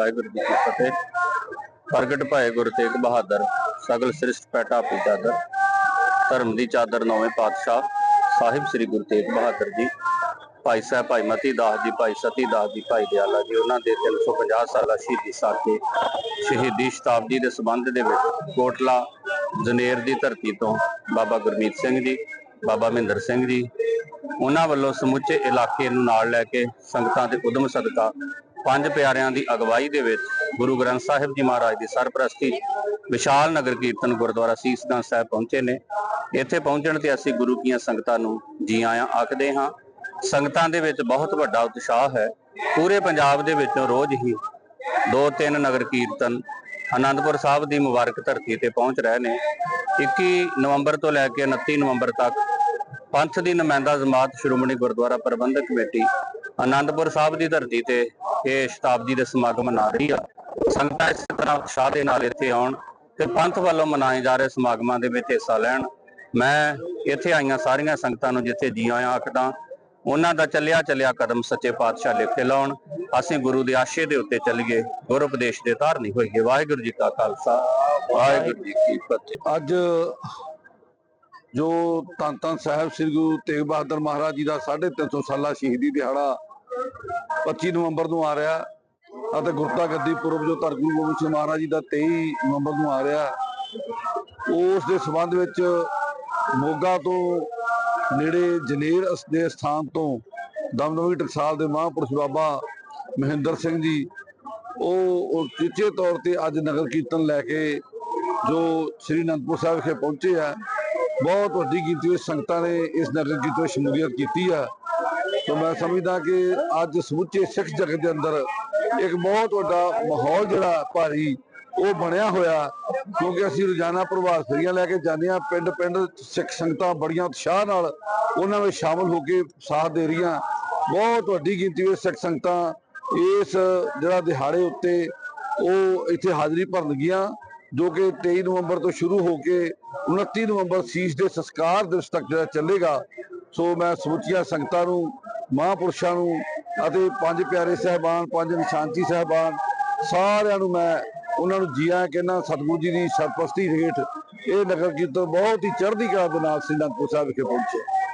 ਵਾਹਿਗੁਰੂ ਜੀ ਕੀ ਫਤਿਹ। ਪ੍ਰਗਟ ਭਾਏ ਗੁਰੂ ਤੇਗ ਬਹਾਦਰ, ਸਗਲ ਸ੍ਰਿਸ਼ਟ ਪੈਟਾ ਚਾਦਰ, ਧਰਮ ਦੀ ਚਾਦਰ ਨੌਵੇਂ ਪਾਤਸ਼ਾਹ, ਸਾਹਿਬ ਸ੍ਰੀ ਗੁਰੂ ਤੇਗ ਬਹਾਦਰ ਜੀ, ਭਾਈ ਸਾਹਿਬ ਭਾਈ ਮਤੀ ਦਾਸ ਜੀ, ਭਾਈ ਸਤੀ ਦਾਸ ਜੀ, ਭਾਈ ਦਿਆਲਾ ਜੀ, ਉਹਨਾਂ ਦੇ 350 ਸਾਲਾ ਸ਼ਹੀਦੀ ਸਾਕੇ ਸ਼ਹੀਦੀ ਸ਼ਤਾਬਦੀ ਦੇ ਸੰਬੰਧ ਦੇ ਵਿੱਚ ਕੋਟਲਾ, ਜਨੇਰ ਦੀ ਧਰਤੀ ਤੋਂ ਬਾਬਾ ਗੁਰਮੀਤ ਸਿੰਘ ਜੀ, ਬਾਬਾ ਮਹਿੰਦਰ ਸਿੰਘ ਜੀ, ਉਹਨਾਂ ਵੱਲੋਂ ਸਮੁੱਚੇ ਇਲਾਕੇ ਨੂੰ ਨਾਲ ਲੈ ਕੇ ਸੰਗਤਾਂ ਦੇ ਉਦਮ ਸਦਕਾ ਪੰਜ ਪਿਆਰਿਆਂ ਦੀ ਅਗਵਾਈ ਦੇ ਵਿੱਚ ਗੁਰੂ ਗ੍ਰੰਥ ਸਾਹਿਬ ਜੀ ਮਹਾਰਾਜ ਦੀ ਸਰਪ੍ਰਸਤੀ ਵਿਸ਼ਾਲ ਨਗਰ ਕੀਰਤਨ ਗੁਰਦੁਆਰਾ ਸੀਸਗੰਜ ਸਾਹਿਬ ਪਹੁੰਚੇ ਨੇ। ਇੱਥੇ ਪਹੁੰਚਣ ਤੇ ਅਸੀਂ ਗੁਰੂ ਕੀਆਂ ਸੰਗਤਾਂ ਨੂੰ ਜੀ ਆਇਆਂ ਆਖਦੇ ਹਾਂ। ਸੰਗਤਾਂ ਦੇ ਵਿੱਚ ਬਹੁਤ ਵੱਡਾ ਉਤਸ਼ਾਹ ਹੈ। ਪੂਰੇ ਪੰਜਾਬ ਦੇ ਵਿੱਚੋਂ ਰੋਜ਼ ਹੀ ਦੋ ਤਿੰਨ ਨਗਰ ਕੀਰਤਨ ਆਨੰਦਪੁਰ ਸਾਹਿਬ ਦੀ ਮੁਬਾਰਕ ਧਰਤੀ ਤੇ ਪਹੁੰਚ ਰਹੇ ਨੇ। 21 ਨਵੰਬਰ ਤੋਂ ਲੈ ਕੇ 29 ਨਵੰਬਰ ਤੱਕ ਪੰਥ ਦੀ ਨੁਮਾਇੰਦਾ ਜਮਾਤ ਸ਼੍ਰੋਮਣੀ ਗੁਰਦੁਆਰਾ ਪ੍ਰਬੰਧਕ ਕਮੇਟੀ ਆਨੰਦਪੁਰ ਸਾਹਿਬ ਦੀ ਧਰਤੀ ਤੇ ਇਹ ਸ਼ਤਾਬਦੀ ਦੇ ਸਮਾਗਮ ਮਨਾ ਰਹੀ ਆ। ਸੰਗਤਾਂ ਇਸੇ ਤਰ੍ਹਾਂ ਉਤਸ਼ਾਹ ਦੇ ਨਾਲ ਇੱਥੇ ਆਉਣ ਤੇ ਪੰਥ ਵੱਲੋਂ ਮਨਾਏ ਜਾ ਰਹੇ ਸਮਾਗਮਾਂ ਦੇ ਵਿੱਚ ਹਿੱਸਾ ਲੈਣ। ਮੈਂ ਇੱਥੇ ਆਈਆਂ ਸਾਰੀਆਂ ਸੰਗਤਾਂ ਨੂੰ ਜਿੱਥੇ ਜੀ ਆਇਆਂ ਆਖਦਾ, ਉਹਨਾਂ ਦਾ ਚੱਲਿਆ ਚੱਲਿਆ ਕਦਮ ਸੱਚੇ ਪਾਤਸ਼ਾਹ ਲਿਖੇ ਲਾਉਣ। ਅਸੀਂ ਗੁਰੂ ਦੇ ਆਸ਼ੇ ਦੇ ਉੱਤੇ ਚੱਲੀਏ, ਗੁਰ ਉਪਦੇਸ਼ ਦੇ ਧਾਰਨੀ ਹੋਈਏ। ਵਾਹਿਗੁਰੂ ਜੀ ਕਾ ਖਾਲਸਾ, ਵਾਹਿਗੁਰੂ ਜੀ ਕੀ ਫਤਿਹ। ਅੱਜ ਜੋ ਧੰਨ ਧੰਨ ਸਾਹਿਬ ਸ੍ਰੀ ਗੁਰੂ ਤੇਗ ਬਹਾਦਰ ਮਹਾਰਾਜ ਜੀ ਦਾ 350 ਸਾਲਾ ਸ਼ਹੀਦੀ ਦਿਹਾੜਾ 25 ਨਵੰਬਰ ਨੂੰ ਆ ਰਿਹਾ ਅਤੇ ਗੁਰਤਾ ਗੱਦੀ ਪੁਰਬ ਜੋ ਧੰਨ ਗੁਰੂ ਗੋਬਿੰਦ ਸਿੰਘ ਮਹਾਰਾਜ ਜੀ ਦਾ 23 ਨਵੰਬਰ ਨੂੰ ਆ ਰਿਹਾ, ਉਸ ਦੇ ਸੰਬੰਧ ਵਿੱਚ ਮੋਗਾ ਤੋਂ ਨੇੜੇ ਜਨੇਰ ਦੇ ਸਥਾਨ ਤੋਂ ਦਮਦਮੀ ਟਕਸਾਲ ਦੇ ਮਹਾਂਪੁਰਸ਼ ਬਾਬਾ ਮਹਿੰਦਰ ਸਿੰਘ ਜੀ, ਉਹ ਉਹ ਤੌਰ ਤੇ ਅੱਜ ਨਗਰ ਕੀਰਤਨ ਲੈ ਕੇ ਜੋ ਸ੍ਰੀ ਅਨੰਦਪੁਰ ਸਾਹਿਬ ਵਿਖੇ ਪਹੁੰਚੇ ਆ, ਬਹੁਤ ਵੱਡੀ ਗਿਣਤੀ ਵਿੱਚ ਸੰਗਤਾਂ ਨੇ ਇਸ ਨਗਰ ਕੀਰਤਨ ਵਿੱਚ ਸ਼ਮੂਲੀਅਤ ਕੀਤੀ ਆ। ਤਾਂ ਮੈਂ ਸਮਝਦਾ ਕਿ ਅੱਜ ਸਮੁੱਚੇ ਸਿੱਖ ਜਗਤ ਦੇ ਅੰਦਰ ਇੱਕ ਬਹੁਤ ਵੱਡਾ ਮਾਹੌਲ ਜਿਹੜਾ ਭਾਰੀ, ਉਹ ਬਣਿਆ ਹੋਇਆ, ਕਿਉਂਕਿ ਅਸੀਂ ਰੋਜ਼ਾਨਾ ਪ੍ਰਭਾਤ ਫੇਰੀਆਂ ਲੈ ਕੇ ਜਾਂਦੇ ਆ ਪਿੰਡ ਪਿੰਡ ਸਿੱਖ ਸੰਗਤਾਂ ਬੜੀਆਂ ਉਤਸ਼ਾਹ ਨਾਲ ਉਹਨਾਂ ਵਿੱਚ ਸ਼ਾਮਲ ਹੋ ਕੇ ਸਾਥ ਦੇ ਰਹੀਆਂ। ਬਹੁਤ ਵੱਡੀ ਗਿਣਤੀ ਵਿੱਚ ਸਿੱਖ ਸੰਗਤਾਂ ਇਸ ਜਿਹੜਾ ਦਿਹਾੜੇ ਉੱਤੇ ਉਹ ਇੱਥੇ ਹਾਜ਼ਰੀ ਭਰਨਗੀਆਂ ਜੋ ਕਿ 23 ਨਵੰਬਰ ਤੋਂ ਸ਼ੁਰੂ ਹੋ ਕੇ 29 ਨਵੰਬਰ ਸੀਸ ਦੇ ਸੰਸਕਾਰ ਦਿਵਸ ਤੱਕ ਜਿਹੜਾ ਚੱਲੇਗਾ। ਸੋ ਮੈਂ ਸਮੁੱਚੀਆਂ ਸੰਗਤਾਂ ਨੂੰ ਮਹਾਂਪੁਰਸ਼ਾਂ ਨੂੰ ਅਤੇ ਪੰਜ ਪਿਆਰੇ ਸਹਿਬਾਨ, ਪੰਜ ਨਿਸ਼ਾਨਚੀ ਸਹਿਬਾਨ, ਸਾਰਿਆਂ ਨੂੰ ਮੈਂ ਉਹਨਾਂ ਨੂੰ ਜੀਆਂ ਕਹਿੰਦਾ ਸਤਿਗੁਰੂ ਜੀ ਦੀ ਸਰਪ੍ਰਸਤੀ ਹੇਠ ਇਹ ਨਗਰ ਕੀਰਤਨ ਬਹੁਤ ਹੀ ਚੜ੍ਹਦੀ ਕਲਾ ਦੇ ਨਾਲ ਸ੍ਰੀ ਅਨੰਦਪੁਰ ਸਾਹਿਬ ਵਿਖੇ ਪਹੁੰਚੇ।